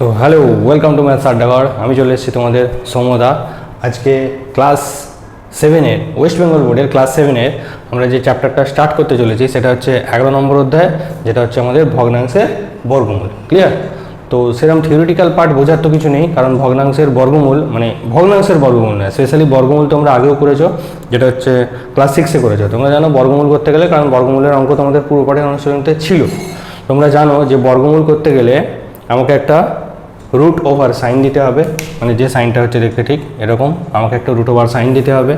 তো hello welcome to maths আড্ডাঘর আমি চলে এসেছি তোমাদের সৌমদা। আজকে ক্লাস সেভেনের ওয়েস্ট বেঙ্গল বোর্ডের ক্লাস সেভেনের আমরা যে চ্যাপ্টারটা স্টার্ট করতে চলেছি, সেটা হচ্ছে এগারো নম্বর অধ্যায়, যেটা হচ্ছে আমাদের ভগ্নাংশের বর্গমূল। ক্লিয়ার তো সেরকম থিওরিটিক্যাল পার্ট বোঝার তো কিছু নেই, কারণ ভগ্নাংশের বর্গমূল মানে ভগ্নাংশের বর্গমূল না স্পেশালি বর্গমূল তোমরা আগেও করেছ, যেটা হচ্ছে ক্লাস সিক্সে করেছ। তোমরা জানো বর্গমূল করতে গেলে, কারণ বর্গমূলের অঙ্ক তোমাদের পূর্ব পাঠের অনুশীলনীতে ছিল। তোমরা জানো যে বর্গমূল করতে গেলে আমাকে একটা রুট ওভার সাইন দিতে হবে। মানে যে সাইনটা হচ্ছে দেখতে ঠিক এরকম, আমাকে একটা রুট ওভার সাইন দিতে হবে।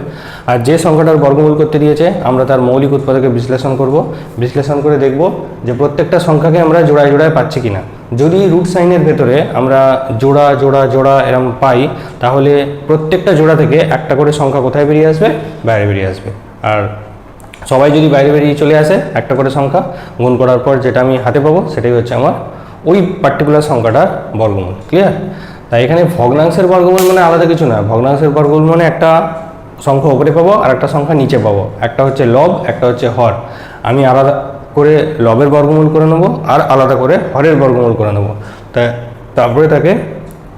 আর যে সংখ্যাটার বর্গমূল করতে দিয়েছে, আমরা তার মৌলিক উৎপাদকে বিশ্লেষণ করব। বিশ্লেষণ করে দেখব যে প্রত্যেকটা সংখ্যাকে আমরা জোড়ায় জোড়ায় পাচ্ছি কিনা। যদি রুট সাইনের ভেতরে আমরা জোড়া জোড়া জোড়া এরম পাই, তাহলে প্রত্যেকটা জোড়া থেকে একটা করে সংখ্যা কোথায় বেরিয়ে আসবে? বাইরে বেরিয়ে আসবে। আর সবাই যদি বাইরে বেরিয়ে চলে আসে একটা করে সংখ্যা, গুণ করার পর যেটা আমি হাতে পাবো, সেটাই হচ্ছে আমার ওই পার্টিকুলার সংখ্যাটার বর্গমূল ক্লিয়ার তাই এখানে ভগ্নাংশের বর্গমূল মানে আলাদা কিছু না। ভগ্নাংশের বর্গমূল মানে একটা সংখ্যা উপরে পাবো আর একটা সংখ্যা নিচে পাবো। একটা হচ্ছে লব, একটা হচ্ছে হর। আমি আলাদা করে লবের বর্গমূল করে নেব আর আলাদা করে হরের বর্গমূল করে নেব। তা তারপরে তাকে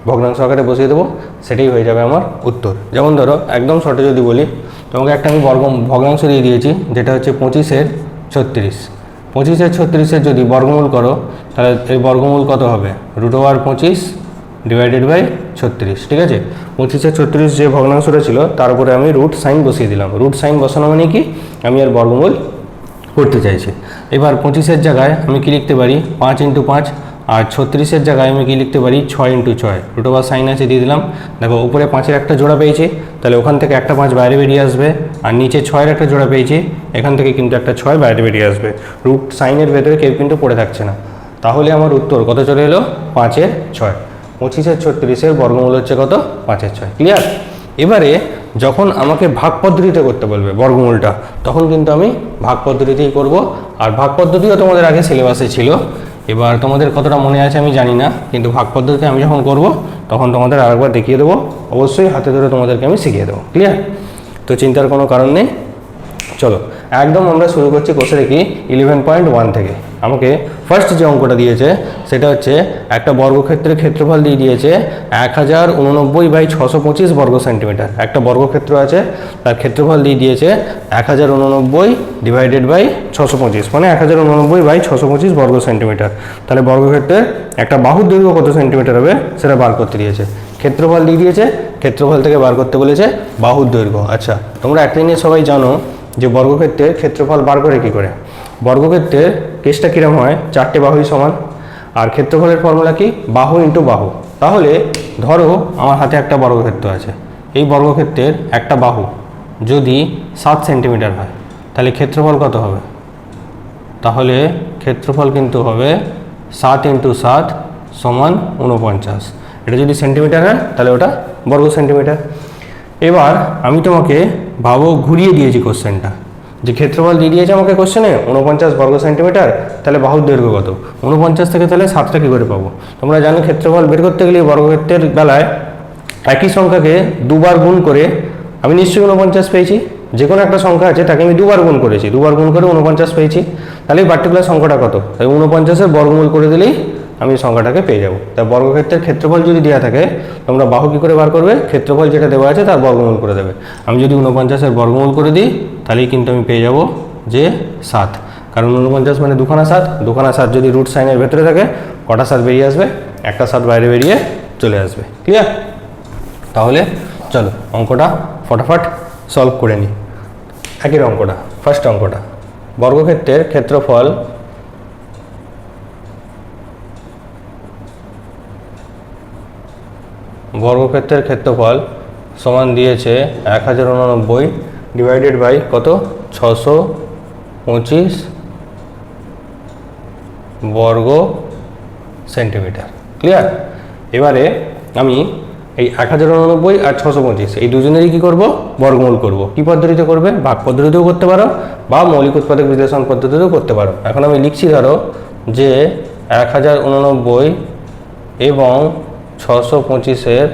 ভগ্নাংশ আকারে বসিয়ে দেবো। সেটাই হয়ে যাবে আমার উত্তর। যেমন ধরো, একদম শর্টে যদি বলি, তোমাকে একটা আমি বর্গ ভগ্নাংশ দিয়ে দিয়েছি, যেটা হচ্ছে পঁচিশের ছত্রিশ। পঁচিশের ছত্রিশের যদি বর্গমূল করো, তাহলে এর বর্গমূল কত হবে? রুট ওভার পঁচিশ ডিভাইডেড বাই ছত্রিশ, ঠিক আছে? পঁচিশের ছত্রিশ যে ভগ্নাংশটা ছিল, তার উপরে আমি রুট সাইন বসিয়ে দিলাম। রুট সাইন বসানো মানে কি? আমি আর বর্গমূল করতে চাইছি। এবার পঁচিশের জায়গায় আমি কি লিখতে পারি? পাঁচ ইন্টু পাঁচ, আর ছত্রিশের জায়গায় আমি কি লিখতে পারি? ছয় ইন্টু ছয়। রুট ওভার সাইন আছে, দিয়ে দিলাম। দেখো, উপরে পাঁচের একটা জোড়া পেয়েছি, তাহলে ওখান থেকে একটা পাঁচ বাইরে বেরিয়ে আসবে। আর নিচে ছয়ের একটা জোড়া পেয়েছি, এখান থেকে কিন্তু একটা ছয় বাইরে বেরিয়ে আসবে। রুট সাইনের ভেতরে কেউ কিন্তু পড়ে থাকছে না। তাহলে আমার উত্তর কত চলে এলো? পাঁচের ছয়। পঁচিশের ছত্রিশের বর্গমূল হচ্ছে কত? পাঁচের ছয়। ক্লিয়ার এবারে যখন আমাকে ভাগ পদ্ধতিতে করতে বলবে বর্গমূলটা, তখন কিন্তু আমি ভাগ পদ্ধতিতেই করব। আর ভাগ পদ্ধতিও তোমাদের আগে সিলেবাসে ছিল। এবার তোমাদের কতটা মনে আছে আমি জানি না, কিন্তু ভাগ পদ্ধতিতে আমি যখন করব, তখন তোমাদের আরেকবার দেখিয়ে দেবো। অবশ্যই হাতে ধরে তোমাদেরকে আমি শিখিয়ে দেবো। ক্লিয়ার তো চিন্তার কোনো কারণ নেই। চলো, একদম আমরা শুরু করছি কোষে দেখি ইলেভেন পয়েন্ট ওয়ান থেকে। আমাকে ফার্স্ট যে অঙ্কটা দিয়েছে, সেটা হচ্ছে একটা বর্গক্ষেত্রের ক্ষেত্রফল দিয়ে দিয়েছে এক হাজার উননব্বই বাই ছশো পঁচিশ বর্গ সেন্টিমিটার। একটা বর্গক্ষেত্র আছে, তার ক্ষেত্রফল দিয়ে দিয়েছে এক হাজার উননব্বই ডিভাইডেড বাই ছশো পঁচিশ মানে এক হাজার উননব্বই বাই ছশো পঁচিশ বর্গ সেন্টিমিটার। তাহলে বর্গক্ষেত্রের একটা বাহুর দৈর্ঘ্য কত সেন্টিমিটার হবে, সেটা বার করতে দিয়েছে। ক্ষেত্রফল দিয়ে দিয়েছে, ক্ষেত্রফল থেকে বার করতে বলেছে বাহুর দৈর্ঘ্য আচ্ছা তোমরা একটা নিয়ে সবাই জানো যে বর্গক্ষেত্রের ক্ষেত্রফল বার করে কি করে? বর্গক্ষেত্রের কেসটা কীরকম হয়? চারটে বাহুই সমান। আর ক্ষেত্রফলের ফর্মুলা কি? বাহু ইন্টু বাহু। তাহলে ধরো আমার হাতে একটা বর্গক্ষেত্র আছে। এই বর্গক্ষেত্রের একটা বাহু যদি সাত সেন্টিমিটার হয়, তাহলে ক্ষেত্রফল কত হবে? তাহলে ক্ষেত্রফল কিন্তু হবে সাত ইন্টু সাত সমান উনপঞ্চাশ এটা যদি সেন্টিমিটার হয়, তাহলে ওটা বর্গ সেন্টিমিটার। এবার আমি তোমাকে ভাবো ঘুরিয়ে দিয়েছি কোশ্চেনটা। যে ক্ষেত্রফল দিয়ে দিয়েছে আমাকে কোশ্চেনে উনপঞ্চাশ বর্গ সেন্টিমিটার তাহলে বাহুর দৈর্ঘ্য কত? উনপঞ্চাশ থেকে তাহলে সাতটা কী করে পাবো। তোমরা জানো ক্ষেত্রফল বের করতে গেলে বর্গক্ষেত্রের বেলায় একই সংখ্যাকে দুবার গুণ করে, আমি নিশ্চয়ই উনপঞ্চাশ পেয়েছি, যে কোনো একটা সংখ্যা আছে, তাকে আমি দুবার গুণ করেছি। দুবার গুণ করে উনপঞ্চাশ পেয়েছি, তাহলে এই পার্টিকুলার সংখ্যাটা কত? তাই উনপঞ্চাশের বর্গমূল করে দিলেই আমি সংখ্যাটাকে পেয়ে যাব। তাই বর্গক্ষেত্রের ক্ষেত্রফল যদি দেওয়া থাকে, তোমরা বাহু কী করে বার করবে? ক্ষেত্রফল যেটা দেওয়া আছে তার বর্গমূল করে দেবে। আমি যদি উনপঞ্চাশের বর্গমূল করে দিই, তাহলেই কিন্তু আমি পেয়ে যাব যে সাত। কারণ উনপঞ্চাশ মানে দুখানা সাত। দুখানা সাত যদি রুট সাইনের ভেতরে থাকে, কটা সাত বেরিয়ে আসবে? একটা সাত বাইরে বেরিয়ে চলে আসবে। ক্লিয়ার তাহলে চলো, অঙ্কটা ফটাফট সলভ করে নিই। একই অঙ্কটা ফার্স্ট অঙ্কটা। বর্গক্ষেত্রের ক্ষেত্রফল বর্গক্ষেত্রের ক্ষেত্রফল সমান দিয়েছে এক হাজার উননব্বই ডিভাইডেড বাই কত? ছশো পঁচিশ বর্গ সেন্টিমিটার। ক্লিয়ার এবারে আমি এই এক হাজার উননব্বই আর ছশো পঁচিশ এই দুজনেরই কী করব? বর্গমূল করব। কী পদ্ধতিতে করবে? ভাগ পদ্ধতিতেও করতে পারো বা মৌলিক উৎপাদক বিশ্লেষণ পদ্ধতিতেও করতে পারো। এখন আমি লিখছি, ধরো, যে এক হাজার উননব্বই এবং ছশো পঁচিশের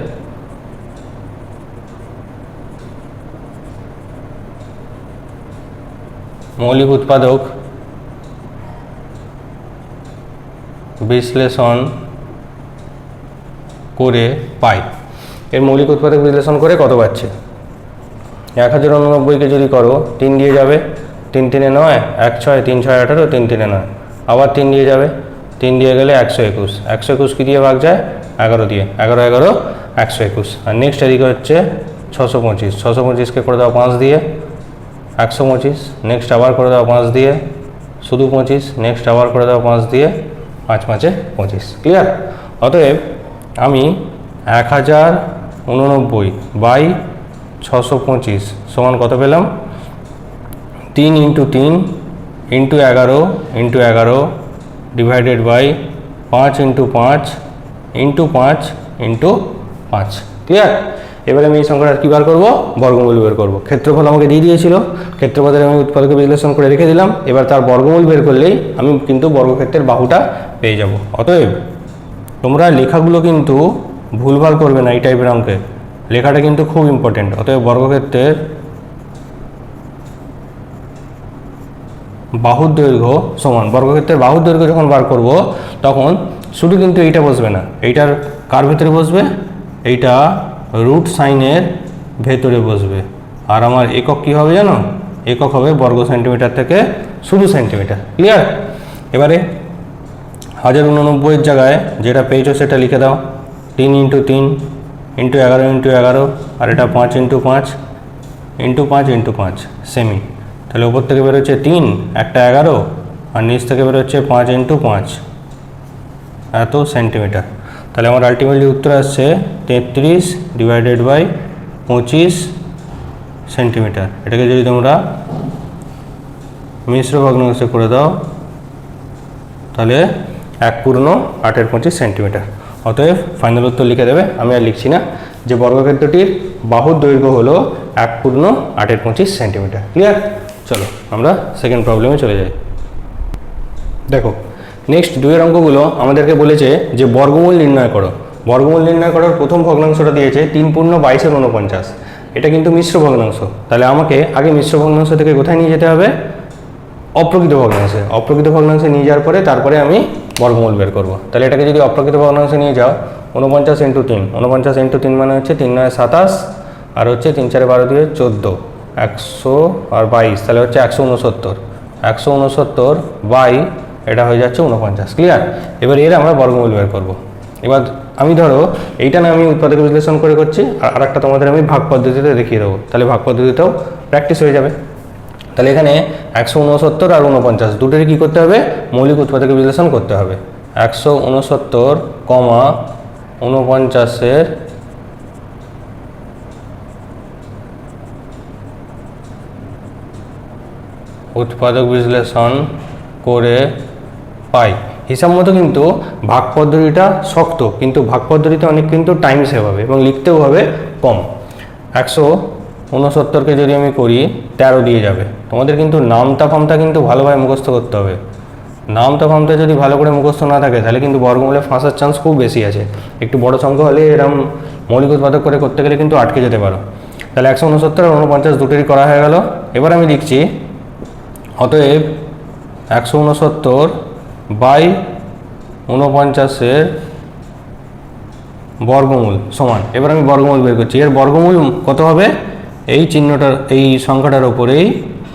মৌলিক উৎপাদক বিশ্লেষণ করে পাই। এর মৌলিক উৎপাদক বিশ্লেষণ করে কত পাচ্ছে? এক হাজার উননব্বইকে যদি করো, তিন দিয়ে যাবে। তিন তিনে নয়, এক ছয়, তিন ছয়, আঠারো, তিন তিনে নয়। আবার তিন দিয়ে যাবে। তিন দিয়ে গেলে একশো একুশ। একশো একুশ কী দিয়ে ভাগ যায়? এগারো দিয়ে, এগারো এগারো, একশো একুশ। আর নেক্সট এদিকে হচ্ছে ছশো পঁচিশ। ছশো পঁচিশকে করে দাও পাঁচ দিয়ে, একশো পঁচিশ। নেক্সট আবার করে দাও পাঁচ দিয়ে, শুধু পঁচিশ। নেক্সট আবার করে দাও পাঁচ দিয়ে, পাঁচ পাঁচে পঁচিশ। ক্লিয়ার অতএব আমি এক হাজার উননব্বই বাই ছশো পঁচিশ সমান কত পেলাম? তিন ইন্টু তিন ইন্টু এগারো ইন্টু এগারো ডিভাইডেড বাই পাঁচ ইন্টু পাঁচ ইন্টু পাঁচ ইন্টু পাঁচ। ক্লিয়ার এবারে আমি এই সংখ্যাটা কী বার করব? বর্গমূল বের করব। ক্ষেত্রফল আমাকে দিয়ে দিয়েছিল। ক্ষেত্রফলের আমি উৎপাদকে বিশ্লেষণ করে রেখে দিলাম। এবার তার বর্গমূল বের করলেই আমি কিন্তু বর্গক্ষেত্রের বাহুটা পেয়ে যাব। অতএব তোমরা লেখাগুলো কিন্তু ভুলভাল করবে না এই টাইপের অঙ্কে। লেখাটা কিন্তু খুব ইম্পর্টেন্ট অতএব বর্গক্ষেত্রের বাহুর দৈর্ঘ্য সমান, বর্গক্ষেত্রের বাহুর দৈর্ঘ্য যখন বার করব, তখন শুধু কিন্তু এইটা বসবে না, এইটার কার ভেতরে বসবে? এইটা রুট সাইনের ভেতরে বসবে। আর আমার একক কী হবে জানো? একক হবে বর্গ সেন্টিমিটার থেকে শুধু সেন্টিমিটার ক্লিয়ার এবারে হাজার উননব্বইয়ের জায়গায় যেটা পেয়েছ সেটা লিখে দাও, তিন ইন্টু তিন ইন্টু এগারো ইন্টু এগারো, আর এটা পাঁচ ইন্টু পাঁচ ইন্টু পাঁচ ইন্টু পাঁচ সেমি তাহলে ওপর থেকে বেরোচ্ছে তিন, একটা এগারো, আর নিচ থেকে বেরোচ্ছে পাঁচ ইন্টু পাঁচ। এত সেন্টিমিটার তাহলে আমার আলটিমেটলি উত্তর আসছে তেত্রিশ ডিভাইডেড বাই পঁচিশ সেন্টিমিটার এটাকে যদি তোমরা মিশ্র ভগ্নাংশে করে দাও, তাহলে এক পূর্ণ আটের পঁচিশ সেন্টিমিটার অতএব ফাইনাল উত্তর লিখে দেবে, আমি আর লিখছি না। যে বর্গক্ষেত্রটির বাহুর দৈর্ঘ্য হলো এক পূর্ণ আটের পঁচিশ সেন্টিমিটার ক্লিয়ার চলো, আমরা সেকেন্ড প্রবলেমে চলে যাই। দেখো নেক্সট দুইয়ের অঙ্কগুলো আমাদেরকে বলেছে যে বর্গমূল নির্ণয় করো। বর্গমূল নির্ণয় করার প্রথম ভগ্নাংশটা দিয়েছে তিন পূর্ণ বাইশের উনপঞ্চাশ এটা কিন্তু মিশ্র ভগ্নাংশ। তাহলে আমাকে আগে মিশ্র ভগ্নাংশ থেকে কোথায় নিয়ে যেতে হবে? অপ্রকৃত ভগ্নাংশে। অপ্রকৃত ভগ্নাংশে নিয়ে যাওয়ার পরে তারপরে আমি বর্গমূল বের করব। তাহলে এটাকে যদি অপ্রকৃত ভগ্নাংশে নিয়ে যাও উনপঞ্চাশ ইন্টু তিন। উনপঞ্চাশ ইন্টু তিন মানে হচ্ছে তিন নয় সাতাশ, আর হচ্ছে তিন চারে বারো দিয়ে চোদ্দ। একশো আর বাইশ, তাহলে হচ্ছে একশো উনসত্তর। একশো উনসত্তর বাই, এটা হয়ে যাচ্ছে উনপঞ্চাশ ক্লিয়ার এবার এর আমরা বর্গমূল বের করব। এবার আমি ধরো, এইটা না আমি উৎপাদক বিশ্লেষণ করে করছি, আর আরেকটা তোমাদের আমি ভাগ পদ্ধতিতে দেখিয়ে দেবো। তাহলে ভাগ পদ্ধতিতেও প্র্যাকটিস হয়ে যাবে। তাহলে এখানে একশো উনসত্তর আর উনপঞ্চাশ, দুটোরই কী করতে হবে? মৌলিক উৎপাদক বিশ্লেষণ করতে হবে। একশো উনসত্তর, কমা উনপঞ্চাশের উৎপাদক বিশ্লেষণ করে পাই। হিসাব মতো কিন্তু ভাগ পদ্ধতিটা শক্ত, কিন্তু ভাগ পদ্ধতিতে অনেক কিন্তু টাইম সেভ হবে এবং লিখতেও হবে কম। একশো ঊনসত্তরকে যদি আমি করি, তেরো দিয়ে যাবে। তোমাদের কিন্তু নামতা ফামতা কিন্তু ভালোভাবে মুখস্থ করতে হবে। নামতা ফামতা যদি ভালো করে মুখস্থ না থাকে, তাহলে কিন্তু বর্গমূলে ফাঁসার চান্স খুব বেশি আছে। একটু বড় সংখ্যা হলে এরম মৌলিক উৎপাদক করে করতে গেলে কিন্তু আটকে যেতে পারো। তাহলে একশো উনসত্তর আর উনপঞ্চাশ দুটোরই করা হয়ে গেল। এবার আমি লিখছি অতএব একশো উনসত্তর বাই ঊনপঞ্চাশের বর্গমূল সমান। এবার আমি বর্গমূল বের করছি। এর বর্গমূল কত হবে? এই চিহ্নটার, এই সংখ্যাটার ওপরেই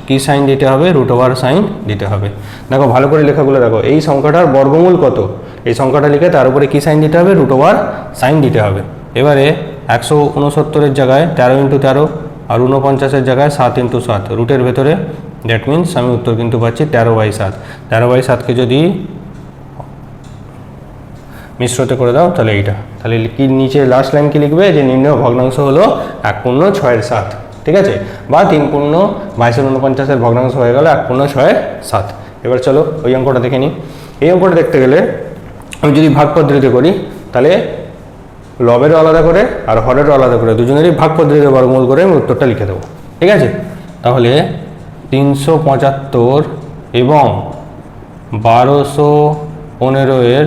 কী সাইন দিতে হবে? রুট ওভার সাইন দিতে হবে। দেখো, ভালো করে লেখাগুলো দেখো। এই সংখ্যাটার বর্গমূল কত? এই সংখ্যাটা লিখে তার উপরে কী সাইন দিতে হবে? রুট ওভার সাইন দিতে হবে। এবারে একশো উনসত্তরের জায়গায় তেরো ইন্টু তেরো আর উনপঞ্চাশের জায়গায় সাত ইন্টু সাত। রুটের ভেতরে দ্যাট মিন্স আমি উত্তর কিন্তু পাচ্ছি তেরো বাই সাত। তেরো বাই সাতকে যদি মিশ্রতে করে দাও, তাহলে এইটা। তাহলে কি নিচে লাস্ট লাইন কি লিখবে? যে নির্ণয় ভগ্নাংশ হলো এক পূর্ণ ছয়ের সাত। ঠিক আছে? বা তিন পূর্ণ বাইশের উনপঞ্চাশের ভগ্নাংশ হয়ে গেল এক পূর্ণ ছয়ের সাত। এবার চলো ওই অঙ্কটা দেখে নিই। এই অঙ্কটা দেখতে গেলে আমি যদি ভাগ পদ্ধতিতে করি, তাহলে লবেরও আলাদা করে আর হরেরও আলাদা করে, দুজনেরই ভাগ পদ্ধতিতে বর্গমূল করে আমি উত্তরটা লিখে দেবো। ঠিক আছে? তাহলে তিনশো পঁচাত্তর এবং বারোশো পনেরো এর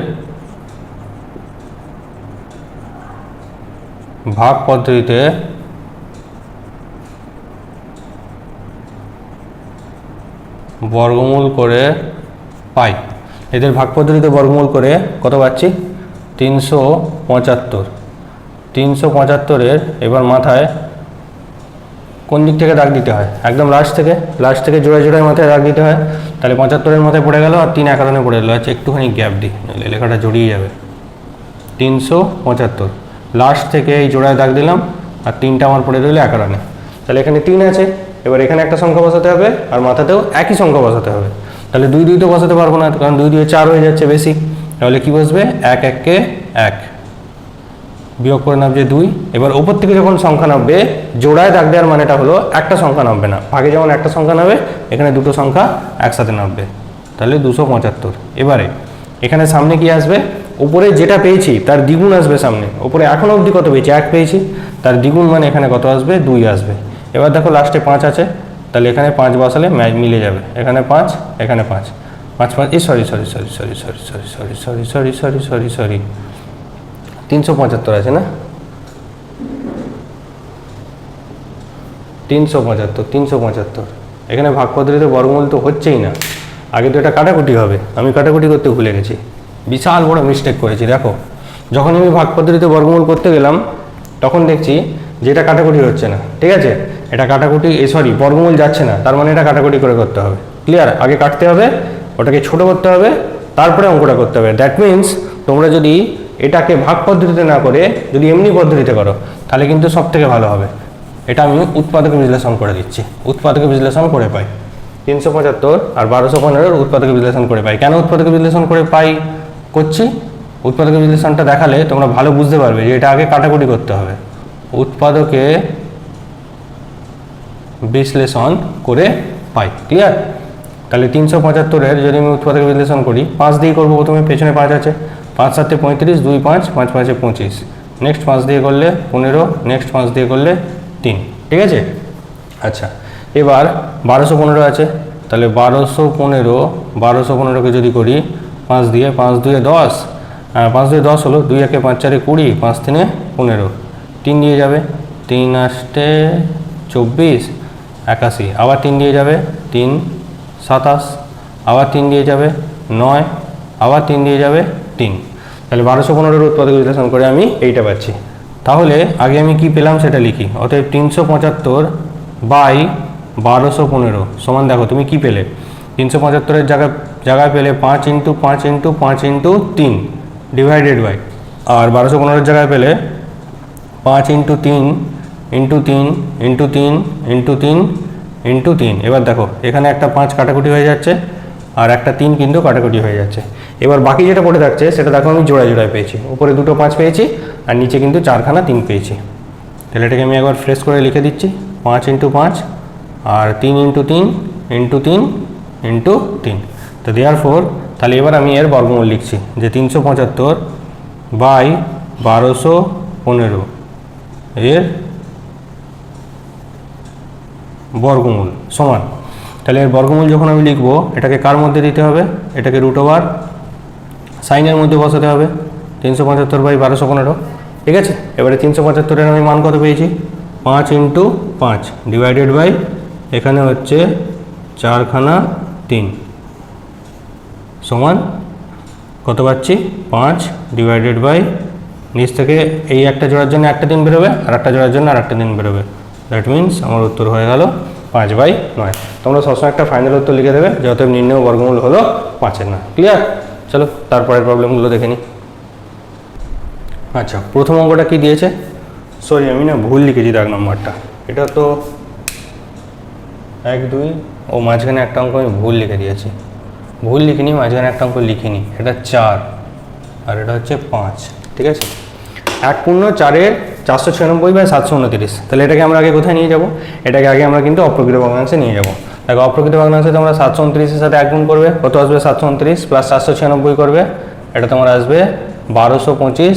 ভাগ পদ্ধতিতে বর্গমূল করে পাই। এদের ভাগ পদ্ধতিতে বর্গমূল করে কত পাচ্ছি? তিনশো পঁচাত্তর। তিনশো পঁচাত্তরের এবার মাথায় কোন দিক থেকে দাগ দিতে হয়? একদম লাস্ট থেকে লাস্ট থেকে জোড়ায় জোড়ায় মাথায় দাগ দিতে হয়, তাহলে পঁচাত্তরের মাথায় পড়ে গেল আর তিন একারণে পড়ে গেলো। আচ্ছা একটুখানি গ্যাপ দিই, নাহলে লেখাটা জড়িয়ে যাবে। তিনশো পঁচাত্তর। লাস্ট থেকে এই জোড়ায় দাগ দিলাম আর তিনটা আমার পড়ে রইল একারণে। তাহলে এখানে তিন আছে, এবার এখানে একটা সংখ্যা বসাতে হবে আর মাথাতেও একই সংখ্যা বসাতে হবে। তাহলে দুই দুই তো বসাতে পারব না, কারণ দুই দুই চার হয়ে যাচ্ছে বেশি। তাহলে কি বসবে? এক এককে এক। বিয়োগ করে নামছে দুই এবার ওপর থেকে যখন সংখ্যা নামবে জোড়ায় দাগ দেওয়ার মানেটা হলো একটা সংখ্যা নামবে না ভাগে যেমন একটা সংখ্যা নামবে এখানে দুটো সংখ্যা একসাথে নামবে তাহলে দুশো পঁচাত্তর এবারে এখানে সামনে কি আসবে উপরে যেটা পেয়েছি তার দ্বিগুণ আসবে সামনে উপরে এখনও অবধি কত পেয়েছি এক পেয়েছি তার দ্বিগুণ মানে এখানে কত আসবে দুই আসবে এবার দেখো লাস্টে পাঁচ আছে তাহলে এখানে পাঁচ বসালে ম্যাচ মিলে যাবে এখানে পাঁচ এখানে পাঁচ পাঁচ পাঁচ এই sorry sorry sorry sorry sorry sorry sorry sorry sorry sorry sorry sorry তিনশো পঁচাত্তর আছে না? তিনশো পঁচাত্তর তিনশো পঁচাত্তর। এখানে ভাগ পদ্ধতিতে বর্গমূল তো হচ্ছেই না। আগে তো এটা কাটাকুটি হবে। আমি কাটাকুটি করতে ভুলে গেছি। বিশাল বড় মিস্টেক করেছি, দেখো। যখন আমি ভাগ পদ্ধতিতে বর্গমূল করতে গেলাম, তখন দেখছি যে এটা কাটাকুটি হচ্ছে না। ঠিক আছে? এটা কাটাকুটি, এ সরি বর্গমূল যাচ্ছে না। তার মানে এটা কাটাকুটি করে করতে হবে। ক্লিয়ার আগে কাটতে হবে, ওটাকে ছোট করতে হবে, তারপরে অঙ্কটা করতে হবে। দ্যাট মিন্স তোমরা যদি এটাকে ভাগ পদ্ধতিতে না করে যদি এমনি পদ্ধতিতে করো, তাহলে কিন্তু সব থেকে ভালো হবে। এটা আমি উৎপাদক বিশ্লেষণ করে দিচ্ছি। উৎপাদক বিশ্লেষণ করে পাই। তিনশো পঁচাত্তর আর বারোশো পনেরোর উৎপাদক বিশ্লেষণ করে পাই। কেন উৎপাদক বিশ্লেষণ করে পাই? করছি। উৎপাদক বিশ্লেষণটা দেখালে তোমরা ভালো বুঝতে পারবে যে এটা আগে কাটাকুটি করতে হবে। উৎপাদকে বিশ্লেষণ করে পাই ক্লিয়ার তাহলে তিনশো পঁচাত্তরের যদি আমি উৎপাদক বিশ্লেষণ করি, পাঁচ দিয়ে করব প্রথমে, পেছনে পাঁচ আছে। পাঁচ সাতে পঁয়ত্রিশ, দুই পাঁচ পাঁচ পাঁচে পঁচিশ। নেক্সট পাঁচ দিয়ে করলে পনেরো নেক্সট পাঁচ দিয়ে করলে তিন। ঠিক আছে? আচ্ছা এবার বারোশো পনেরো আছে। তাহলে বারোশো পনেরো, বারোশো পনেরোকে যদি করি, পাঁচ দিয়ে পাঁচ দুয়ে দশ পাঁচ দুয়ে দশ হলো দুই একে পাঁচ চারে কুড়ি, পাঁচ তিনে পনেরো। তিন দিয়ে যাবে, তিন আষ্টে চব্বিশ, একাশি। আবার তিন দিয়ে যাবে, তিন সাতাশ। আবার তিন দিয়ে যাবে, নয়। আবার তিন দিয়ে যাবে তিন তাহলে বারোশো পনেরোর উৎপাদক বিশ্লেষণ করে আমি এইটা পাচ্ছি। তাহলে আগে আমি কি পেলাম সেটা লিখি। অতএব তিনশো পঁচাত্তর বাই বারোশো পনেরো। সমান দেখো, তুমি কি পেলে? তিনশো পঁচাত্তরের জায়গায় জায়গায় পেলে পাঁচ ইন্টু পাঁচ ইন্টু পাঁচ ইন্টু তিন ডিভাইডেড বাই। আর বারোশো পনেরোর জায়গায় পেলে পাঁচ ইন্টু তিন ইন্টু তিন ইন্টু তিন ইন্টু তিন ইন্টু তিন। এবার দেখো, এখানে একটা পাঁচ কাটাকুটি হয়ে যাচ্ছে। আর একটা তিন কিন্তু কাটাকুটি হয়ে যাচ্ছে। এবার বাকি যেটা পড়ে থাকছে, সেটা দেখো আমি জোড়ায় জোড়ায় পেয়েছি। উপরে দুটো পাঁচ পেয়েছি, আর নিচে কিন্তু চারখানা তিন পেয়েছি। তাহলে এটাকে আমি একবার ফ্রেশ করে লিখে দিচ্ছি। পাঁচ ইন্টু পাঁচ, আর তিন ইন্টু তিন ইন্টু তিন ইন্টু তিন। তো দেওয়ার ফোর তাহলে এবার আমি এর বর্গমূল লিখছি, যে তিনশো পঁচাত্তর বাই বারোশো পনেরো এর বর্গমূল সমান। তাহলে এর বর্গমূল যখন আমি লিখব, এটাকে কার মধ্যে দিতে হবে? এটাকে রুট ওভার সাইনের মধ্যে বসাতে হবে। তিনশো পঁচাত্তর বাই বারোশো পনেরো। ঠিক আছে? এবারে তিনশো পঁচাত্তরের আমি মান কত পেয়েছি? পাঁচ ইন্টু পাঁচ ডিভাইডেড বাই এখানে হচ্ছে চারখানা তিন। সমান কত পাচ্ছি? পাঁচ ডিভাইডেড বাই নিচ থেকে এই একটা জোড়ার জন্য একটা দিন বেরোবে, আর একটা জোড়ার জন্য আর একটা দিন বেরোবে। দ্যাট মিন্স আমার উত্তর হয়ে গেল পাঁচ বাই নয়। তোমরা সবসময় একটা ফাইনাল উত্তর লিখে দেবে যত নির্ণয় বর্গমূল হলো পাঁচের না ক্লিয়ার চলো, তারপরের প্রবলেমগুলো দেখে নিই। আচ্ছা প্রথম অঙ্কটা কি দিয়েছে? সরি আমি না ভুল লিখেছি দাগ নম্বরটা। এটা তো এক, দুই, ও মাঝখানে একটা অঙ্ক আমি ভুল লিখে দিয়েছি। ভুল লিখিনি, মাঝখানে একটা অঙ্ক লিখিনি। এটা চার, আর এটা হচ্ছে পাঁচ, ঠিক আছে? এক পূর্ণ চারের চারশো ছিয়ানব্বই বাই সাতশো উনতিরিশ। তাহলে এটাকে আমরা আগে কোথায় নিয়ে যাব? এটাকে আগে আমরা কিন্তু অপ্রকৃত ভগ্নাংশে নিয়ে যাব। দেখো, অপ্রকৃত ভগ্নাংশে তোমরা সাতশো উনত্রিশের সাথে এক গুণ করবে। কত আসবে সাতশো উনত্রিশ প্লাস চারশো ছিয়ানব্বই করবে? এটা তোমার আসবে বারোশো পঁচিশ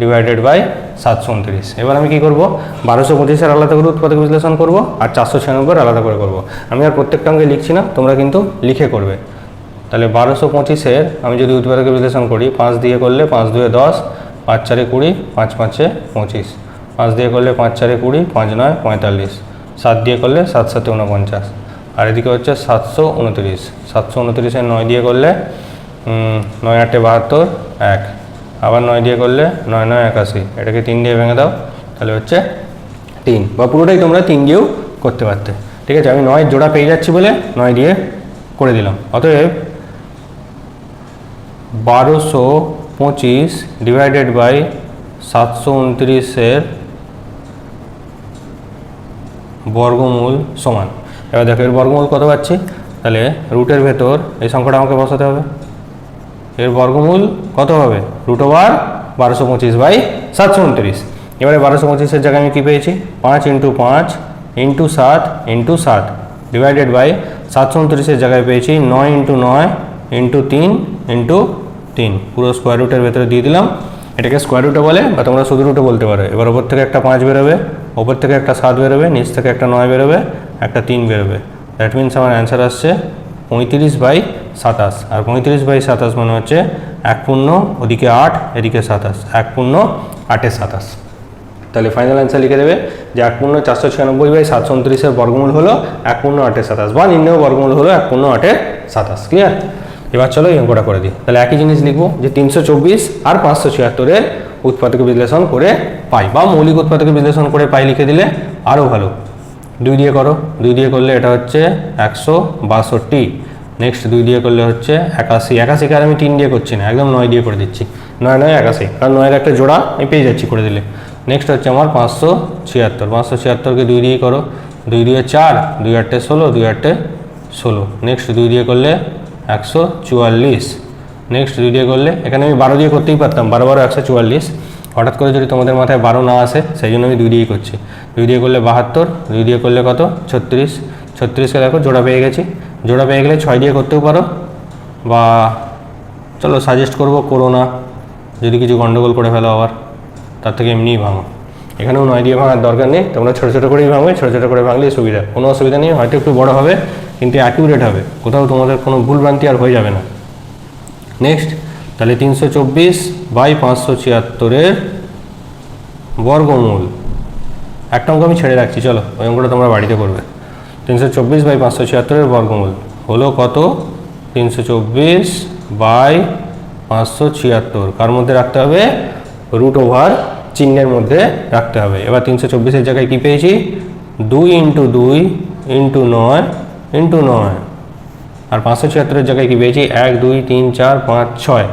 ডিভাইডেড বাই সাতশো উনত্রিশ। এবার আমি কি করব? বারোশো পঁচিশের আলাদা করে উৎপাদক বিশ্লেষণ করব আর চারশো ছিয়ানব্বইয়ের আলাদা করে করব। আমি আর প্রত্যেকটা অঙ্গে লিখছি না, তোমরা কিন্তু লিখে করবে। তাহলে বারোশো পঁচিশের, আমি যদি উৎপাদক বিশ্লেষণ করি, পাঁচ দিয়ে করলে পাঁচ দুয়ে দশ পাঁচ চারে কুড়ি, পাঁচ পাঁচে পঁচিশ। পাঁচ দিয়ে করলে পাঁচ চারে কুড়ি, পাঁচ নয়, পঁয়তাল্লিশ। সাত দিয়ে করলে সাত সাতে উনপঞ্চাশ আর এদিকে হচ্ছে সাতশো উনত্রিশ। সাতশো উনত্রিশের নয় দিয়ে করলে নয় আটে বাহাত্তর, এক। আবার নয় দিয়ে করলে নয় নয় একাশি। এটাকে তিন দিয়ে ভেঙে দাও, তাহলে হচ্ছে তিন। বা পুরোটাই তোমরা তিন দিয়েও করতে পারতে। ঠিক আছে? আমি নয় জোড়া পেয়ে যাচ্ছি বলে নয় দিয়ে করে দিলাম। অতএব বারোশো পঁচিশ ডিভাইডেড বাই সাতশো উনত্রিশের বর্গমূল সমান। এবার দেখো, এর বর্গমূল কত পাচ্ছি? তাহলে রুটের ভেতর এই সংখ্যাটা আমাকে বসাতে হবে। এর বর্গমূল কত হবে? রুট ওভার বারোশো পঁচিশ বাই সাতশো উনত্রিশ। এবারে বারোশো পঁচিশের জায়গায় আমি কী পেয়েছি? পাঁচ ইন্টু পাঁচ ইন্টু সাত ইন্টু সাত। ডিভাইডেড বাই সাতশো উনত্রিশের জায়গায় পেয়েছি নয় ইন্টু নয় ইন্টু তিন ইন্টু তিন। পুরো স্কোয়ার রুটের ভেতরে দিয়ে দিলাম। এটাকে স্কোয়ার রুটে বলে, বা তোমরা শুধু রুটে বলতে পারো। এবার ওপর থেকে একটা পাঁচ বেরোবে, ওপর থেকে একটা সাত বেরোবে, নিচ থেকে একটা নয় বেরোবে, একটা তিন বেরোবে। দ্যাট মিনস আমার অ্যান্সার আসছে পঁয়ত্রিশ বাই সাতাশ। আর পঁয়ত্রিশ বাই সাতাশ মানে হচ্ছে এক পূর্ণ, ওদিকে আট, এদিকে সাতাশ। এক পূর্ণ, আটে সাতাশ। তাহলে ফাইনাল অ্যান্সার লিখে দেবে যে এক পূর্ণ চারশো ছিয়ানব্বই বাই সাতশো উনত্রিশের বর্গমূল হলো এক পূর্ণ, আটে সাতাশ। বা নির্ণয় বর্গমূল হলো এক পূর্ণ, আটে সাতাশ। ক্লিয়ার এবার চলো এই অঙ্কটা করে দিই। তাহলে একই জিনিস লিখব যে তিনশো চব্বিশ আর পাঁচশো ছিয়াত্তরের উৎপাদক বিশ্লেষণ করে পাই বা মৌলিক উৎপাদক বিশ্লেষণ করে পাই লিখে দিলে আরও ভালো। দুই দিয়ে করো। দুই দিয়ে করলে এটা হচ্ছে একশো বাষট্টি। নেক্সট দুই দিয়ে করলে হচ্ছে একাশি। একাশিকে আর আমি তিন দিয়ে করছি না, একদম নয় দিয়ে করে দিচ্ছি। নয় নয়, একাশি। কারণ নয়ের একটা জোড়া আমি পেয়ে যাচ্ছি করে দিলে। নেক্সট হচ্ছে আমার পাঁচশো ছিয়াত্তর। পাঁচশো ছিয়াত্তরকে দুই দিয়ে করো। দুই দিয়ে চার, দুই আটটে ষোলো, দুই আটটে ষোলো। নেক্সট দুই দিয়ে করলে একশো চুয়াল্লিশ। নেক্সট দুই দিয়ে করলে, এখানে আমি বারো দিয়ে করতেই পারতাম, বারো বারো, একশো চুয়াল্লিশ। হঠাৎ করে যদি তোমাদের মাথায় বারো না আসে, সেই জন্য আমি দুই দিয়েই করছি। দুই দিয়ে করলে বাহাত্তর, দুই দিয়ে করলে কত? ছত্রিশ। ছত্রিশকে দেখো, জোড়া পেয়ে গেছি। জোড়া পেয়ে গেলে ছয় দিয়ে করতেও পারো। বা চলো সাজেস্ট করব, করো না। যদি কিছু গন্ডগোল করে ফেলো আবার, তার থেকে এমনিই ভাঙো। এখানেও নয় দিয়ে ভাঙার দরকার নেই। তোমরা ছোটো ছোটো করেই ভাঙবে, ছোটো ছোটো করে ভাঙলেই সুবিধা। কোনো অসুবিধা নেই, হয়তো একটু বড় হবে, কিন্তু অ্যাকিউরেট হবে। কোথাও তোমাদের কোনো ভুলভ্রান্তি আর হয়ে যাবে না। নেক্সট তাহলে তিনশো চব্বিশ বাই পাঁচশো ছিয়াত্তরের বর্গমূল। একটা অঙ্ক আমি ছেড়ে রাখছি, চলো, ওই অঙ্কটা তোমরা বাড়িতে করবে। তিনশো চব্বিশ বাই পাঁচশো ছিয়াত্তরের বর্গমূল। হলো কত? তিনশো চব্বিশ বাই পাঁচশো ছিয়াত্তর। কার মধ্যে রাখতে হবে? রুট ওভার চিহ্নের মধ্যে রাখতে হবে। এবার তিনশো চব্বিশের জায়গায় কী পেয়েছি? দুই ইন্টু দুই ইন্টু নয় ইন্টু নয়। আর পাঁচশো ছিয়াত্তরের জায়গায় কী পেয়েছি? এক, দুই, তিন, চার, পাঁচ, ছয়।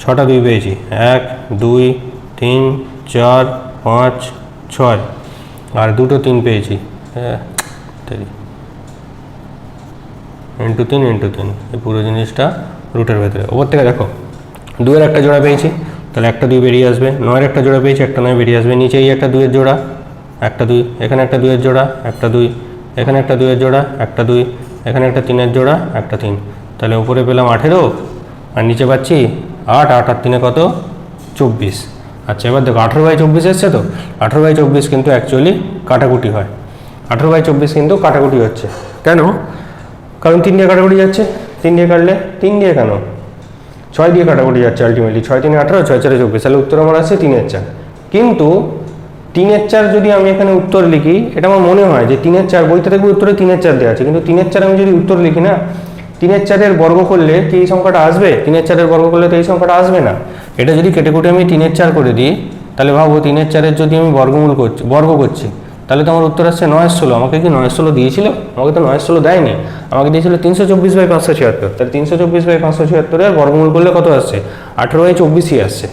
ছটা দুই পেয়েছি। এক, দুই, তিন, চার, পাঁচ, ছয়। আর দুটো তিন পেয়েছি। হ্যাঁ ইন্টু তিন ইন্টু তিন। এই পুরো জিনিসটা রুটের ভেতরে। ওপর থেকে দেখো দুয়ের একটা জোড়া পেয়েছি। তাহলে একটা দুই বেরিয়ে আসবে। নয়ের একটা জোড়া পেয়েছি, একটা নয় বেরিয়ে আসবে। নিচেই একটা দুইয়ের জোড়া, একটা দুই, এখানে একটা দুইয়ের জোড়া, একটা দুই, এখানে একটা দুইয়ের জোড়া, একটা দুই, এখানে একটা তিনের জোড়া, একটা তিন। তাহলে উপরে পেলাম আঠেরো, আর নিচে পাচ্ছি আট আট আর তিনে কত? চব্বিশ। আচ্ছা এবার দেখো, আঠেরো বাই চব্বিশ এসছে তো? আঠেরো বাই চব্বিশ কিন্তু অ্যাকচুয়ালি কাটাকুটি হয়। আঠেরো বাই চব্বিশ কিন্তু কাটাকুটি হচ্ছে। কেন? কারণ তিন দিয়ে কাটাকুটি যাচ্ছে। তিন দিয়ে কাটলে তিন দিয়ে কেন? ছয় দিয়ে কাটাকুটি যাচ্ছে আলটিমেটলি ছয় তিনে আঠারো, ছয় চারে চব্বিশ। তাহলে উত্তর আমার আছে তিনের চার। কিন্তু তিনের চার যদি আমি এখানে উত্তর লিখি, এটা আমার মনে হয় যে তিনের চার, বইতে দেখবে উত্তরে তিনের চার দেওয়া আছে। কিন্তু তিনের চার আমি যদি উত্তর লিখি না, তিনের চারের বর্গ করলে কি এই সংখ্যাটা আসবে? তিনের চারের বর্গ করলে তো এই সংখ্যাটা আসবে না। এটা যদি কেটে কুটে আমি তিনের চার করে দিই, তাহলে ভাবো তিনের চারের যদি আমি বর্গমূল করছি, বর্গ করছি তাহলে তো আমার উত্তর আসছে নয় ষোলো। আমাকে কি নয় ষোলো দিয়েছিল? আমাকে তো নয় ষোলো দেয়নি। আমাকে দিয়েছিল তিনশো চব্বিশ বাই পাঁচশো ছিয়াত্তর। তাহলে তিনশো চব্বিশ বাই পাঁচশো ছিয়াত্তরের বর্গমূল করলে কত আসছে? আঠেরো বাই চব্বিশই আসছে।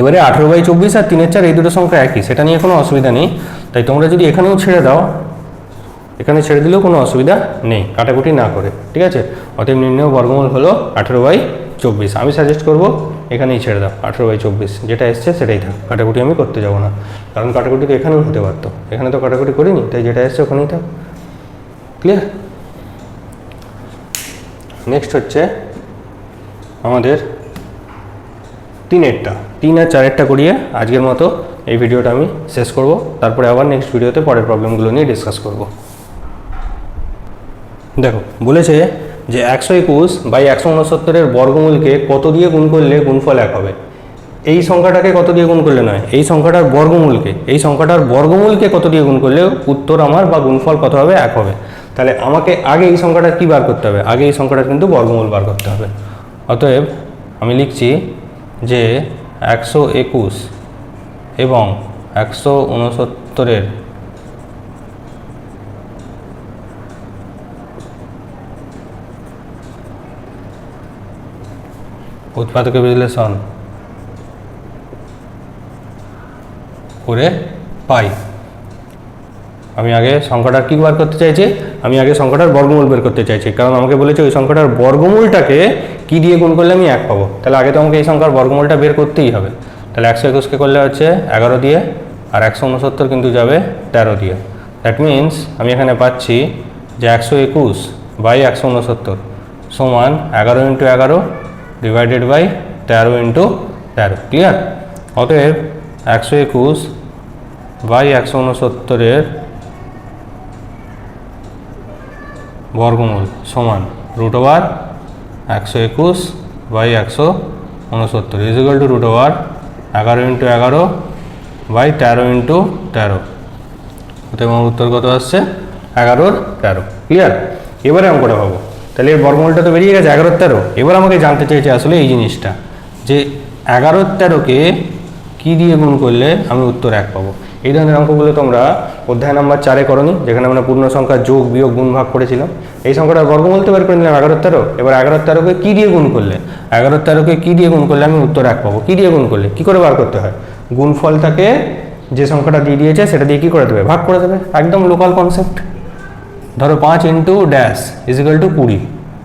এবারে আঠেরো বাই চব্বিশ আর তিনের চার, এই দুটো সংখ্যা একই। সেটা নিয়ে কোনো অসুবিধা নেই। তাই তোমরা যদি এখানেও ছেড়ে দাও, এখানে ছেড়ে দিলেও কোনো অসুবিধা নেই। কাটাকুটি না করে। ঠিক আছে? অতএব নির্ণয় বর্গমূল হলো আঠেরো বাই চব্বিশ। আমি সাজেস্ট করব এখানেই ছেড়ে দাও, আঠেরো বাই চব্বিশ। যেটা এসছে সেটাই থাক, কাটাকুটি আমি করতে যাব না। কারণ কাটাকুটি তো এখানেও হতে পারতো। এখানে তো কাটাকুটি করিনি, তাই যেটা এসছে ওখানেই থাক। ক্লিয়ার নেক্সট হচ্ছে আমাদের তিনেরটা। তিন আর চারেরটা করিয়ে আজকের মতো এই ভিডিওটা আমি শেষ করব। তারপরে আবার নেক্সট ভিডিওতে পরের প্রবলেমগুলো নিয়ে ডিসকাস করব। দেখো, বলেছে যে একশো একুশ বাই একশো উনসত্তরের বর্গমূলকে কত দিয়ে গুণ করলে গুণফল এক হবে? এই সংখ্যাটাকে কত দিয়ে গুণ করলে নয়? এই সংখ্যাটার বর্গমূলকে, এই সংখ্যাটার বর্গমূলকে কত দিয়ে গুণ করলে উত্তর আমার বা গুণফল কত হবে? এক হবে। তাহলে আমাকে আগে এই সংখ্যাটা কী বার করতে হবে? আগে এই সংখ্যাটার কিন্তু বর্গমূল বার করতে হবে। অতএব আমি লিখছি যে একশো একুশ এবং একশো উনসত্তরের উৎপাদকের বিশ্লেষণ করে পাই। আমি আগে সংখ্যাটা কী বার করতে চাইছি? আমি আগে সংখ্যাটার বর্গমূল বের করতে চাইছি, কারণ আমাকে বলেছে ওই সংখ্যাটার বর্গমূলটাকে কী দিয়ে গুণ করলে আমি এক পাবো? তাহলে আগে তো আমাকে এই সংখ্যার বর্গমূলটা বের করতেই হবে। তাহলে একশো একুশকে করলে হচ্ছে এগারো দিয়ে, আর একশো উনসত্তর কিন্তু যাবে তেরো দিয়ে। দ্যাট মিন্স আমি এখানে পাচ্ছি যে একশো একুশ বাই একশো উনসত্তর সমান এগারো ইন্টু এগারো ডিভাইডেড বাই তেরো ইন্টু তেরো ক্লিয়ার অতএব একশো একুশ বাই একশো উনসত্তরের বর্গমূল সমান রুট ওভার একশো একুশ বাই একশো উনসত্তর is equal to root over এগারো ইন্টু এগারো বাই তেরো ইন্টু তেরো অতএব আমার উত্তর কত আসছে? এগারোর তেরো। ক্লিয়ার এবারে অঙ্কটা পাবো তাহলে এর বর্গমূলটা তো বেরিয়ে গেছে এগারোর তেরো। এবার আমাকে জানতে চাইছে আসলে এই জিনিসটা, যে এগারোর তেরোকে কী দিয়ে গুণ করলে আমি উত্তর এক পাবো? এই ধরনের অঙ্কগুলো তোমরা অধ্যায় নাম্বার চারে করনি, যেখানে আমরা পূর্ণ সংখ্যা যোগ, বিয়োগ গুণ ভাগ করেছিলাম। এই সংখ্যাটা বর্গমূল তো বের করে নিলাম এগারো তেরো। এবার এগারো তেরোকে কী দিয়ে গুণ করলে? এগারো তেরোকে কী দিয়ে গুণ করলে আমি উত্তর এক পাবো? কী দিয়ে গুণ করলে? কী করে বার করতে হয়? গুণফলটাকে যে সংখ্যাটা দিয়ে দিয়েছে, সেটা দিয়ে কী করে দেবে? ভাগ করে দেবে। একদম লোকাল কনসেপ্ট ধরো পাঁচ ইন্টু ড্যাশ ইজিক্যাল টু কুড়ি।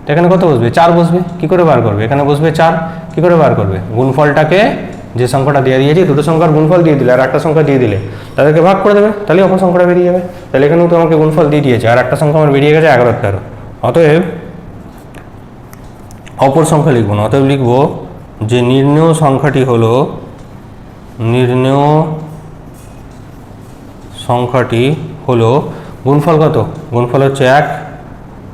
তো এখানে কত বসবে? চার বসবে। কি করে বার করবে? এখানে বসবে চার। কি করে বার করবে? গুণফলটাকে যে সংখ্যাটা দিয়ে দিয়েছি, দুটো সংখ্যার গুণফল দিয়ে দিলে, আর একটা সংখ্যা দিয়ে দিলে, তাদেরকে ভাগ করে দেবে। তাহলে অপর সংখ্যাটা বেরিয়ে যাবে। তাহলে এখানেও তো আমাকে গুণফল দিয়ে দিয়েছে, আর একটা সংখ্যা আমার বেরিয়ে গেছে এগারো তেরো। অতএব অপর সংখ্যা লিখব না। অতএব লিখব যে নির্ণেয় সংখ্যাটি হলো, নির্ণেয় সংখ্যাটি হলো গুণফল কত? গুণফল হচ্ছে এক।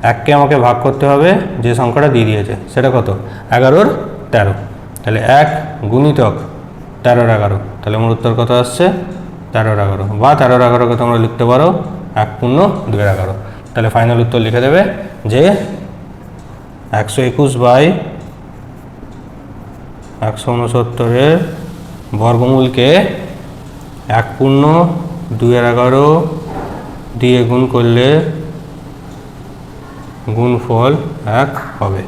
এককে আমাকে ভাগ করতে হবে, যে সংখ্যাটা দিয়ে দিয়েছে, সেটা কত? এগারোর তেরো। তাহলে এক গুণিতক তেরোর এগারো। তাহলে আমার উত্তর কত আসছে? তেরোর এগারো। বা তেরোর এগারোকে তোমরা লিখতে পারো, এক পূর্ণ দুয়ের এগারো। তাহলে ফাইনাল উত্তর লিখে দেবে যে একশো একুশ বাই একশো উনসত্তরের বর্গমূলকে এক পূর্ণ দুইয়ের এগারো দিয়ে গুণ করলে গুণফল এক হবে।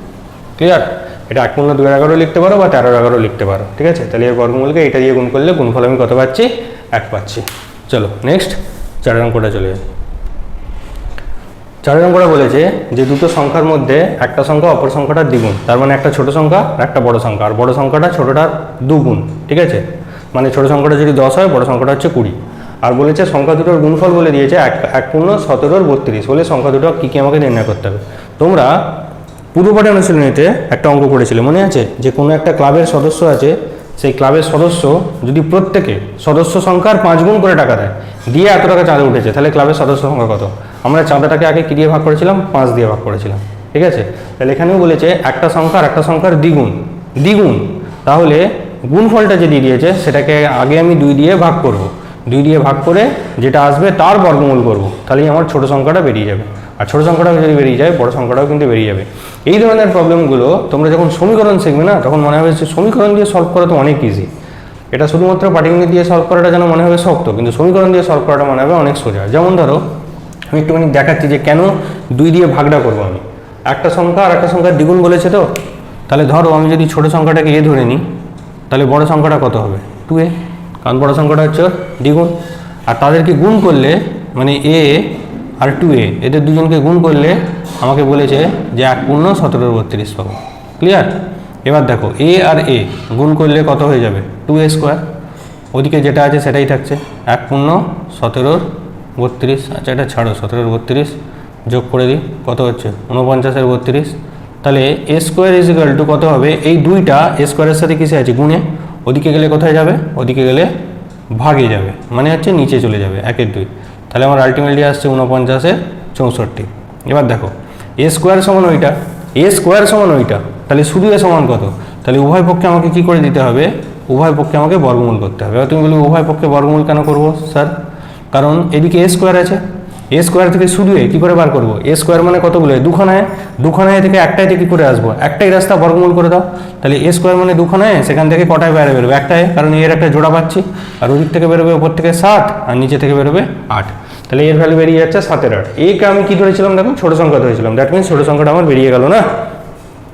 ক্লিয়ার এটা এক পূর্ণ দুই এগারো লিখতে পারো বা তেরো এগারো লিখতে পারো। ঠিক আছে? তাহলে এর বর্গমূলকে এটা দিয়ে গুণ করলে গুণফল আমি কত পাচ্ছি? এক পাচ্ছি। চলো নেক্সট চারের অঙ্কটা চলে যাই। চারের অঙ্কটা বলেছে যে দুটো সংখ্যার মধ্যে একটা সংখ্যা অপর সংখ্যাটার দ্বিগুণ। তার মানে একটা ছোট সংখ্যা আর একটা বড় সংখ্যা। আর বড় সংখ্যাটা ছোটটার দুগুণ। ঠিক আছে? মানে ছোট সংখ্যাটা যদি দশ হয়, বড় সংখ্যাটা হচ্ছে কুড়ি। আর বলেছে সংখ্যা দুটোর গুণফল বলে দিয়েছে এক এক পূর্ণ সতেরোর বত্রিশ। বলে সংখ্যা দুটো কী কী আমাকে নির্ণয় করতে হবে? তোমরা পূর্বপাঠে অনুশীলনীতে একটা অঙ্ক করেছিলে, মনে আছে? যে কোনো একটা ক্লাবের সদস্য আছে, সেই ক্লাবের সদস্য যদি প্রত্যেকে সদস্য সংখ্যার পাঁচ গুণ করে টাকা দেয়, দিয়ে এত টাকা চাঁদা উঠেছে, তাহলে ক্লাবের সদস্য সংখ্যা কত? আমরা চাঁদাটাকে আগে কী দিয়ে ভাগ করেছিলাম? পাঁচ দিয়ে ভাগ করেছিলাম। ঠিক আছে? তাহলে এখানেও বলেছে একটা সংখ্যা আর একটা সংখ্যার দ্বিগুণ। দ্বিগুণ। তাহলে গুণফলটা যে দিয়ে দিয়েছে, সেটাকে আগে আমি দুই দিয়ে ভাগ করব। দুই দিয়ে ভাগ করে যেটা আসবে তার বর্গমূল করব। তাহলেই আমার ছোট সংখ্যাটা বেরিয়ে যাবে। আর ছোট সংখ্যাটাও যদি বেরিয়ে যায়, বড় সংখ্যাটাও কিন্তু বেরিয়ে যাবে। এই ধরনের প্রবলেমগুলো তোমরা যখন সমীকরণ শিখবে না, তখন মনে হবে যে সমীকরণ দিয়ে সলভ করা তো অনেক ইজি এটা শুধুমাত্র পাটিগণিত দিয়ে সলভ করাটা যেন মনে হবে শক্ত, কিন্তু সমীকরণ দিয়ে সলভ করাটা মনে হবে অনেক সোজা। যেমন ধরো, আমি একটুখানি দেখাচ্ছি যে কেন দুই দিয়ে ভাগটা করব আমি। একটা সংখ্যা আর একটা সংখ্যার দ্বিগুণ বলেছে তো? তাহলে ধরো আমি যদি ছোট সংখ্যাটাকে এ ধরে নিই, তাহলে বড় সংখ্যাটা কত হবে? টু এ কারণ বড় সংখ্যাটা হচ্ছে দ্বিগুণ। আর তাদেরকে গুণ করলে মানে এ আর টু এ এদের দুজনকে গুণ করলে আমাকে বলেছে যে এক পূর্ণ সতেরোর বত্রিশ পাবো। ক্লিয়ার এবার দেখো এ আর এ গুণ করলে কত হয়ে যাবে? টু এ স্কোয়ার ওদিকে যেটা আছে সেটাই থাকছে। এক পূর্ণ সতেরোর বত্রিশ। আচ্ছা এটা ছাড়ো, সতেরোর বত্রিশ যোগ করে দিই, কত হচ্ছে? উনপঞ্চাশের বত্রিশ। তাহলে A square is equal to কত হবে? এই দুইটা এ স্কোয়ারের সাথে কিসে আছে? গুণে। ওদিকে গেলে কোথায় যাবে? ওদিকে গেলে ভাগে যাবে। মানে হচ্ছে নিচে চলে যাবে, একের দুই। তাহলে আমার আলটিমেটলি আসছে উনপঞ্চাশে চৌষট্টি। এবার দেখো এ স্কোয়ার সমান ওইটা। এ স্কোয়ার সমান ওইটা। তাহলে শুধু এ সমান কত? তাহলে উভয় পক্ষে আমাকে কি করে দিতে হবে? উভয় পক্ষে আমাকে বর্গমূল করতে হবে। এবার তুমি বলবে উভয় পক্ষে বর্গমূল কেন করব স্যার কারণ এদিকে এ স্কোয়ার আছে। এ স্কোয়ার থেকে শুরু হয়ে কী করে বার করব? এ স্কোয়ার মানে কতগুলো দুখানায় দুখানায় থেকে একটাইতে কী করে আসব? একটাই রাস্তা বর্গমূল করে দাও। তাহলে এ স্কোয়ার মানে দুখানায়, সেখান থেকে কটায় বাইরে বেরোবে? একটাই কারণ এর একটা জোড়া পাচ্ছি। আর ওদিক থেকে বেরোবে ওপর থেকে সাত, আর নিচে থেকে বেরোবে আট। তাহলে এর ভ্যালু বেরিয়ে যাচ্ছে সাতের আট। একে আমি কী ধরেছিলাম দেখো? ছোটো সংখ্যা ধরেছিলাম। দ্যাট মিনস ছোটো সংখ্যাটা আমার বেরিয়ে গেল না?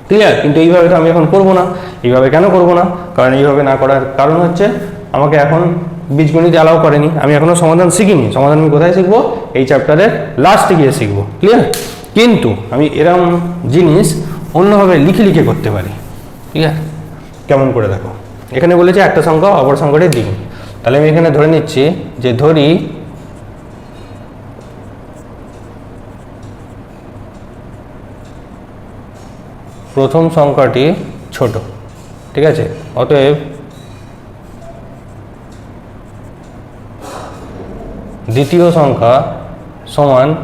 ক্লিয়ার কিন্তু এইভাবে তো আমি এখন করব না। এইভাবে কেন করব না? কারণ এইভাবে না করার কারণ হচ্ছে, আমাকে এখন বীজগণিত অ্যালাউ করেনি। আমি এখনও সমাধান শিখিনি। সমাধান আমি কোথায় শিখব? এই চ্যাপ্টারের লাস্টে গিয়ে শিখব। ক্লিয়ার কিন্তু আমি এরম জিনিস অন্যভাবে লিখে লিখে করতে পারি। ক্লিয়ার কেমন করে দেখো? এখানে বলেছে একটা সংখ্যা, অপর সংখ্যাটি দিন। তাহলে আমি এখানে ধরে নিচ্ছি যে ধরি প্রথম সংখ্যাটি ছোট। ঠিক আছে? অতএব দ্বিতীয় সংখ্যা সমান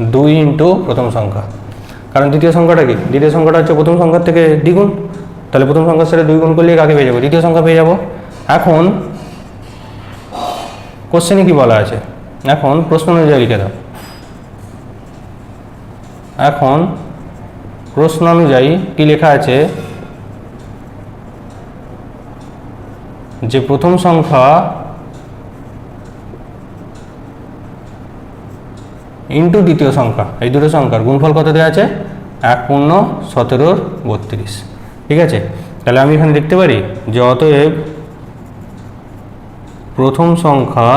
দুই ইন্টু প্রথম সংখ্যা। কারণ দ্বিতীয় সংখ্যাটা কি? দ্বিতীয় সংখ্যাটা হচ্ছে প্রথম সংখ্যার থেকে দ্বিগুণ। তাহলে প্রথম সংখ্যার সাথে দুই গুণ করলে কাকে পেয়ে যাব? দ্বিতীয় সংখ্যা পেয়ে যাব। এখন কোশ্চেনে কি বলা আছে? এখন প্রশ্ন অনুযায়ী লিখে দাও। এখন প্রশ্ন অনুযায়ী কি লেখা আছে? যে প্রথম সংখ্যা ইন্টু দ্বিতীয় সংখ্যা, এই দুটো সংখ্যার গুণফল কত দেওয়া আছে? এক পূর্ণ সতেরোর বত্রিশ। ঠিক আছে? তাহলে আমি এখানে দেখতে পারি যে অতএব প্রথম সংখ্যা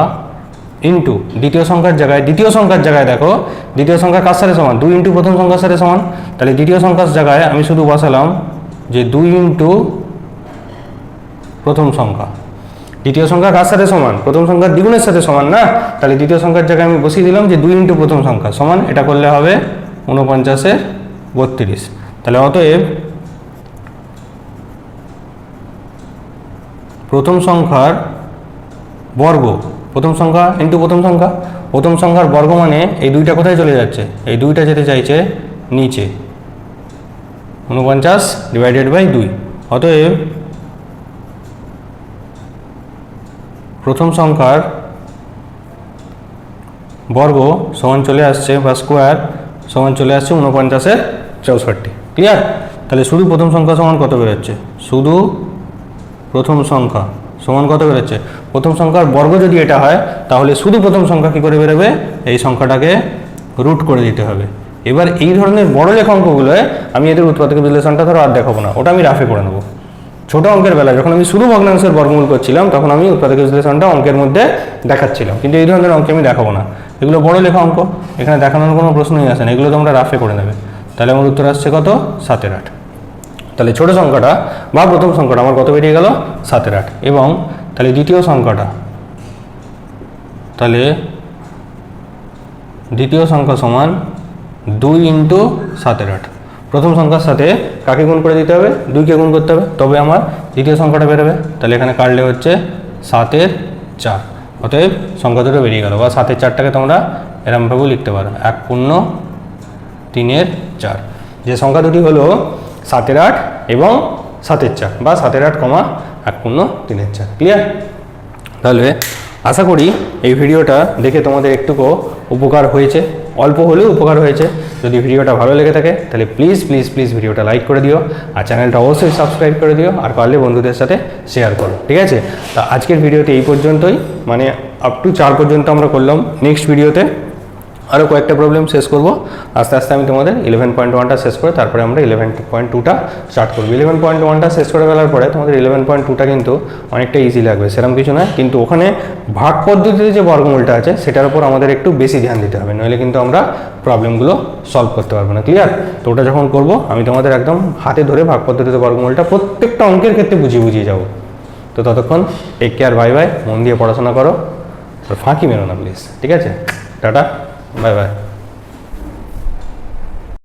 ইন্টু দ্বিতীয় সংখ্যার জায়গায়, দ্বিতীয় সংখ্যার জায়গায় দেখো, দ্বিতীয় সংখ্যা কার সাথে সমান? দুই ইন্টু প্রথম সংখ্যার সাথে সমান। তাহলে দ্বিতীয় সংখ্যার জায়গায় আমি শুধু বসালাম যে দুই ইন্টু প্রথম সংখ্যা। দ্বিতীয় সংখ্যা কার সাথে সমান? প্রথম সংখ্যার দ্বিগুণের সাথে সমান না? তাহলে দ্বিতীয় সংখ্যার জায়গায় আমি বসিয়ে দিলাম যে দুই ইন্টু প্রথম সংখ্যা সমান, এটা করলে হবে উনপঞ্চাশের বত্রিশ। তাহলে অতএব প্রথম সংখ্যার বর্গ, প্রথম সংখ্যা ইন্টু প্রথম সংখ্যা, প্রথম সংখ্যার বর্গ মানে এই দুইটা কোথায় চলে যাচ্ছে? এই দুইটা যেতে চাইছে নিচে। উনপঞ্চাশ ডিভাইডেড বাই দুই। অতএব প্রথম সংখ্যার বর্গ সমান চলে আসছে বা স্কোয়ার সমান চলে আসছে উনপঞ্চাশের চৌষট্টি। ক্লিয়ার তাহলে শুধু প্রথম সংখ্যা সমান কত বেরোচ্ছে? শুধু প্রথম সংখ্যা সমান কত বেরোচ্ছে? প্রথম সংখ্যার বর্গ যদি এটা হয়, তাহলে শুধু প্রথম সংখ্যা কী করে বেরোবে? এই সংখ্যাটাকে রুট করে দিতে হবে। এবার এই ধরনের বড় লেখা অঙ্কগুলোয় আমি এদের উৎপাদক বিশ্লেষণটা ধরো আর দেখাবো না। ওটা আমি রাফে করে নেব। ছোট অঙ্কের বেলা, যখন আমি শুধু ভগ্নাংশের বর্গমূল করছিলাম, তখন আমি উৎপাদক বিশ্লেষণটা অঙ্কের মধ্যে দেখাচ্ছিলাম। কিন্তু এই ধরনের অঙ্কে আমি দেখাবো না। এগুলো বড় লেখা অঙ্ক, এখানে দেখানোর কোনো প্রশ্নই আসে না। এগুলো তোমরা রাফে করে নেবে। তাহলে আমার উত্তর আসছে কত? সাতের আট। তাহলে ছোট সংখ্যাটা বা প্রথম সংখ্যাটা আমার কত বেরিয়ে গেল? সাতের আট। এবং তাহলে দ্বিতীয় সংখ্যাটা, তাহলে দ্বিতীয় সংখ্যা সমান দুই ইন্টু সাতের আট। প্রথম সংখ্যার সাথে কাকে গুণ করে দিতে হবে? দুইকে গুণ করতে হবে। তবে আমার দ্বিতীয় সংখ্যাটা বেরোবে। তাহলে এখানে কাটলে হচ্ছে সাতের চার। অতএব সংখ্যা দুটো বেরিয়ে গেল। বা সাতের চারটাকে তোমরা এরমভাবেও লিখতে পারো। এক পূর্ণ, তিনের চার। যে সংখ্যা দুটি হলো সাতের আট এবং সাতের চার বা সাতের আট কমা এক পূর্ণ, তিনের চার। ক্লিয়ার তাহলে আশা করি এই ভিডিওটা দেখে তোমাদের একটুকু উপকার হয়েছে। অল্প হলেও উপকার হয়েছে। যদি ভিডিওটা ভালো লেগে থাকে, তাহলে প্লিজ প্লিজ প্লিজ ভিডিওটা লাইক করে দিও আর চ্যানেলটা অবশ্যই সাবস্ক্রাইব করে দিও আর পারলে বন্ধুদের সাথে শেয়ার করো, ঠিক আছে? তা আজকের ভিডিওতে এই পর্যন্তই। মানে আপ টু চার পর্যন্ত আমরা করলাম। নেক্সট ভিডিওতে আরও কয়েকটা প্রবলেম শেষ করব। আস্তে আস্তে আমি তোমাদের ইলেভেন পয়েন্ট ওয়ানটা শেষ করে তারপরে আমরা ইলেভেন পয়েন্ট টুটা স্টার্ট করব। ইলেভেন পয়েন্ট ওয়ানটা শেষ করে ফেলার পরে তোমাদের ইলেভেন পয়েন্ট টুটা কিন্তু অনেকটা ইজি লাগবে। সেরকম কিছু না, কিন্তু ওখানে ভাগ পদ্ধতিতে যে বর্গমূলটা আছে, সেটার উপর আমাদের একটু বেশি ধ্যান দিতে হবে। নইলে কিন্তু আমরা প্রবলেমগুলো সলভ করতে পারব না। ক্লিয়ার তো ওটা যখন করব, আমি তোমাদের একদম হাতে ধরে ভাগ পদ্ধতিতে বর্গমূলটা প্রত্যেকটা অঙ্কের ক্ষেত্রে বুঝিয়ে বুঝিয়ে যাব। তো ততক্ষণ টেক কেয়ার বাই বাই মন দিয়ে পড়াশোনা করো। আর ফাঁকি মেরো না প্লিজ ঠিক আছে? টাটা। Bye bye